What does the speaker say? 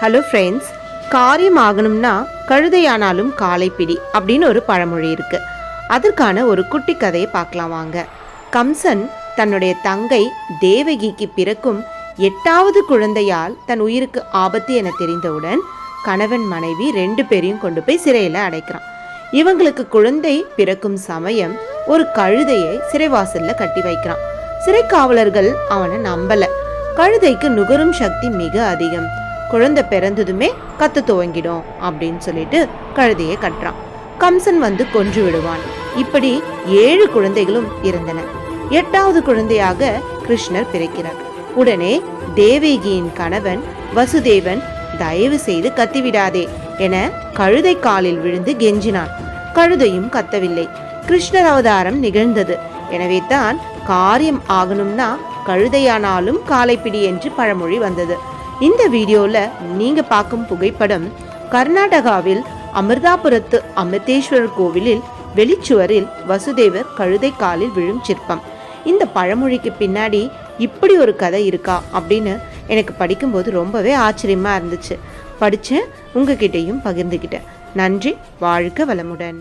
Hello friends காரியம் ஆகணும்னா கழுதையானாலும் காலைப்பிடி அப்படின்னு ஒரு பழமொழி இருக்கு. அதற்கான ஒரு குட்டி கதையை பார்க்கலாம் வாங்க. கம்சன் தன்னுடைய தங்கை தேவகிக்கு பிறக்கும் எட்டாவது குழந்தையால் தன் உயிருக்கு ஆபத்து என தெரிந்தவுடன் கணவன் மனைவி ரெண்டு பேரையும் கொண்டு போய் சிறையில் அடைக்கிறான். இவங்களுக்கு குழந்தை பிறக்கும் சமயம் ஒரு கழுதையை சிறைவாசலில் கட்டி வைக்கிறான். சிறை காவலர்கள் அவனை நம்பலை. கழுதைக்கு நுகரும் சக்தி மிக அதிகம். குழந்தை பிறந்ததுமே கத்து துவங்கிடும் அப்படின்னு சொல்லிட்டு கழுதையை கட்டுறான். கம்சன் வந்து கொன்று விடுவான். இப்படி ஏழு குழந்தைகளும் இருந்தன. எட்டாவது குழந்தையாக கிருஷ்ணர் பிறக்கிறார். உடனே தேவேகியின் கணவன் வசுதேவன் தயவு செய்து கத்திவிடாதே என கழுதை காலில் விழுந்து கெஞ்சினான். கழுதையும் கத்தவில்லை. கிருஷ்ணர் அவதாரம் நிகழ்ந்தது. எனவே தான் காரியம் ஆகணும்னா கழுதையானாலும் காலைப்பிடி என்று பழமொழி வந்தது. இந்த வீடியோவில் நீங்கள் பார்க்கும் புகைப்படம் கர்நாடகாவில் அமிர்தாபுரத்து அமிர்தேஸ்வரர் கோவிலில் வெளிச்சுவரில் வசுதேவர் கழுதை காலில் விழும் சிற்பம். இந்த பழமொழிக்கு பின்னாடி இப்படி ஒரு கதை இருக்கா அப்படின்னு எனக்கு படிக்கும்போது ரொம்பவே ஆச்சரியமாக இருந்துச்சு. படித்தேன் உங்ககிட்டையும் பகிர்ந்துக்கிட்டேன் நன்றி வாழ்க வளமுடன்.